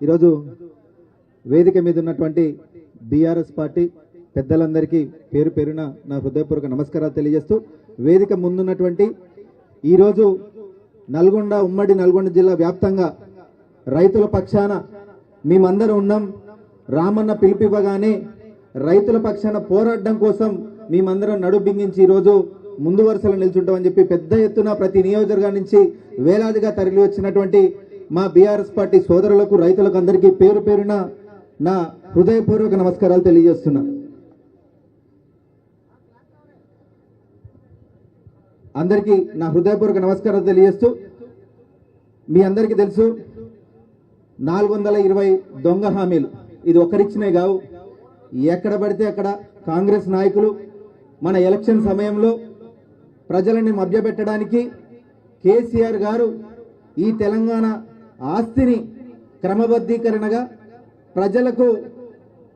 ఈరోజు వేదిక మీద ఉన్నటువంటి బీఆర్ఎస్ పార్టీ పెద్దలందరికీ పేరు పేరున నా హృదయపూర్వక నమస్కారాలు తెలియజేస్తూ వేదిక ముందున్నటువంటి ఈరోజు నల్గొండ ఉమ్మడి నల్గొండ జిల్లా వ్యాప్తంగా రైతుల పక్షాన మేమందరం ఉన్నాం. రామన్న పిలిపివ్వగానే రైతుల పక్షాన పోరాడడం కోసం మేమందరం నడుబింగించి ఈరోజు ముందు వరుసలో నిల్చుంటామని చెప్పి పెద్ద ఎత్తున ప్రతి నియోజకవర్గం నుంచి వేలాదిగా తరలి వచ్చినటువంటి మా బీఆర్ఎస్ పార్టీ సోదరులకు రైతులకు అందరికీ పేరు పేరున నా హృదయపూర్వక నమస్కారాలు తెలియజేస్తున్నా. అందరికీ నా హృదయపూర్వక నమస్కారాలు తెలియజేస్తూ మీ అందరికీ తెలుసు నాలుగు వందల ఇరవై దొంగ హామీలు. ఇది ఒకరిచ్చినే కావు. ఎక్కడ పడితే అక్కడ కాంగ్రెస్ నాయకులు మన ఎలక్షన్ సమయంలో ప్రజలని మభ్యపెట్టడానికి కేసీఆర్ గారు ఈ తెలంగాణ ఆస్తిని క్రమబద్ధీకరణగా ప్రజలకు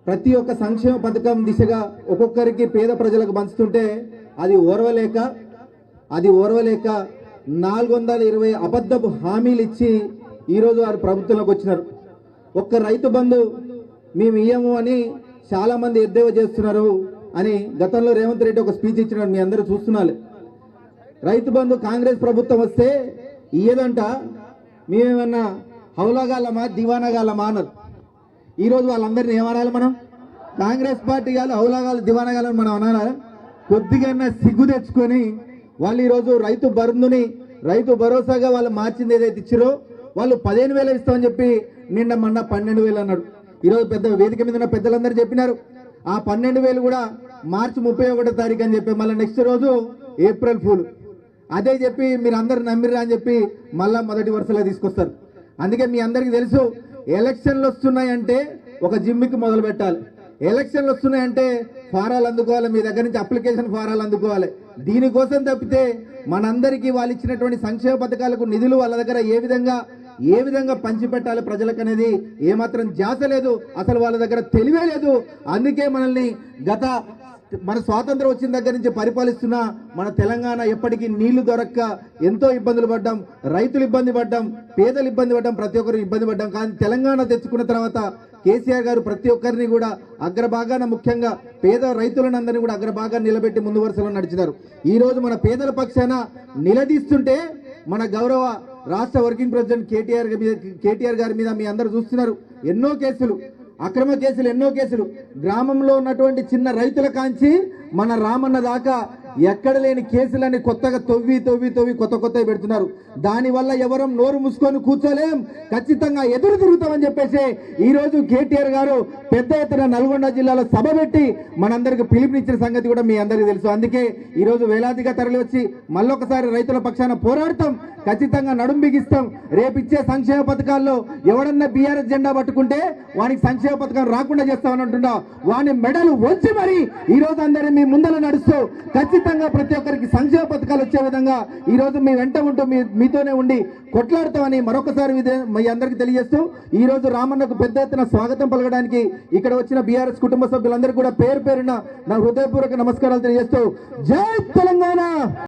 ప్రతి ఒక్క సంక్షేమ పథకం దిశగా ఒక్కొక్కరికి పేద ప్రజలకు పంచుతుంటే అది ఓర్వలేక అది ఓర్వలేక నాలుగు వందల ఇరవై అబద్ధపు హామీలు ఇచ్చి ఈరోజు వారు ప్రభుత్వంలోకి వచ్చినారు. ఒక్క రైతు బంధు మేము ఇయ్యము అని చాలామంది ఎద్దేవా చేస్తున్నారు అని గతంలో రేవంత్ రెడ్డి ఒక స్పీచ్ ఇచ్చినారు మీ అందరూ చూస్తున్నారు. రైతు బంధు కాంగ్రెస్ ప్రభుత్వం వస్తే ఇయ్యదంట మేమేమన్నా హౌలగాలమా దివానగాలమా అన్నారు. ఈరోజు వాళ్ళందరినీ ఏమనాలి మనం? కాంగ్రెస్ పార్టీ గాలు హౌలగాలు దివానగాలని మనం అనాలా? కొద్దిగా సిగ్గు తెచ్చుకొని వాళ్ళు ఈరోజు రైతు బంధుని రైతు భరోసాగా వాళ్ళు మార్చింది ఏదైతే ఇచ్చారో వాళ్ళు పదిహేను వేలు ఇస్తామని చెప్పి నిన్న మొన్న పన్నెండు వేలు అన్నాడు ఈరోజు పెద్ద వేదిక మీద ఉన్న పెద్దలందరూ చెప్పినారు. ఆ పన్నెండు వేలు కూడా మార్చి ముప్పై ఒకటో తారీఖు అని చెప్పి మళ్ళీ నెక్స్ట్ రోజు ఏప్రిల్ ఫూల్. అదే చెప్పి మీరు అందరు నమ్మిరా అని చెప్పి మళ్ళా మొదటి వరుసలో తీసుకొస్తారు. అందుకే మీ అందరికీ తెలుసు ఎలక్షన్లు వస్తున్నాయంటే ఒక జిమ్మికి మొదలు పెట్టాలి. ఎలక్షన్లు వస్తున్నాయంటే ఫారాలు అందుకోవాలి మీ దగ్గర నుంచి అప్లికేషన్ ఫారాలు అందుకోవాలి. దీనికోసం తప్పితే మనందరికీ వాళ్ళు ఇచ్చినటువంటి సంక్షేమ పథకాలకు నిధులు వాళ్ళ దగ్గర ఏ విధంగా ఏ విధంగా పంచిపెట్టాలి ప్రజలకు అనేది ఏమాత్రం జాస లేదు అసలు వాళ్ళ దగ్గర తెలివే లేదు. అందుకే మనల్ని గత మన స్వాతంత్రం వచ్చిన దగ్గర నుంచి పరిపాలిస్తున్న మన తెలంగాణ ఎప్పటికీ నీళ్ళు దొరక్క ఎంతో ఇబ్బందులు పడ్డాం రైతులు ఇబ్బంది పడ్డాం పేదలు ఇబ్బంది పడ్డాం ప్రతి ఒక్కరు ఇబ్బంది పడ్డాం. కానీ తెలంగాణ తెచ్చుకున్న తర్వాత కేసీఆర్ గారు ప్రతి ఒక్కరిని కూడా అగ్రభాగాన ముఖ్యంగా పేద రైతులను అందరినీ కూడా అగ్రభాగాన్ని నిలబెట్టి ముందు వరుసలో నడిచినారు. ఈ రోజు మన పేదల పక్షాన నిలదీస్తుంటే మన గౌరవ రాష్ట్ర వర్కింగ్ ప్రెసిడెంట్ కేటీఆర్ మీద కేటీఆర్ గారి మీద మీ అందరూ చూస్తున్నారు. ఎన్నో కేసులు. అక్రమ కేసులు ఎన్నో కేసులు. గ్రామంలో ఉన్నటువంటి చిన్న రైతుల కాంచి మన రామన్న దాకా ఎక్కడ లేని కేసులని కొత్తగా తవ్వి తొవ్వి తవ్వి కొత్త కొత్తవి పెడుతున్నారు. దానివల్ల ఎవరం నోరు మూసుకొని కూర్చోలేం. ఖచ్చితంగా ఎదురు తిరుగుతామని చెప్పేసి ఈరోజు కేటీఆర్ గారు పెద్ద ఎత్తున నల్గొండ జిల్లాలో సభ పెట్టి మనందరికి పిలుపునిచ్చిన సంగతి కూడా మీ అందరికీ తెలుసు. అందుకే ఈరోజు వేలాదిగా తరలి వచ్చి మళ్ళొకసారి రైతుల పక్షాన పోరాడతాం. ఖచ్చితంగా నడుం బిగిస్తాం. రేపు ఇచ్చే సంక్షేమ పథకాల్లో ఎవడన్నా బీఆర్ఎస్ జెండా పట్టుకుంటే వానికి సంక్షేమ పథకం రాకుండా చేస్తామని అంటున్నా. వాని మెడలు వంచి మరి ఈ రోజు మీ ముందర నడుస్తూ ఖచ్చితంగా ఖచ్చితంగా ప్రతి ఒక్కరికి సంక్షేమ పథకాలు వచ్చే విధంగా ఈ రోజు మీ వెంట ఉంటూ మీ మీతోనే ఉండి కొట్లాడతామని మరొకసారి మీ అందరికీ తెలియజేస్తూ ఈ రోజు రామన్నకు పెద్ద ఎత్తున స్వాగతం పలకడానికి ఇక్కడ వచ్చిన బీఆర్ఎస్ కుటుంబ సభ్యులందరూ కూడా పేరు పేరున నా హృదయపూర్వక నమస్కారాలు తెలియజేస్తూ జై తెలంగాణ!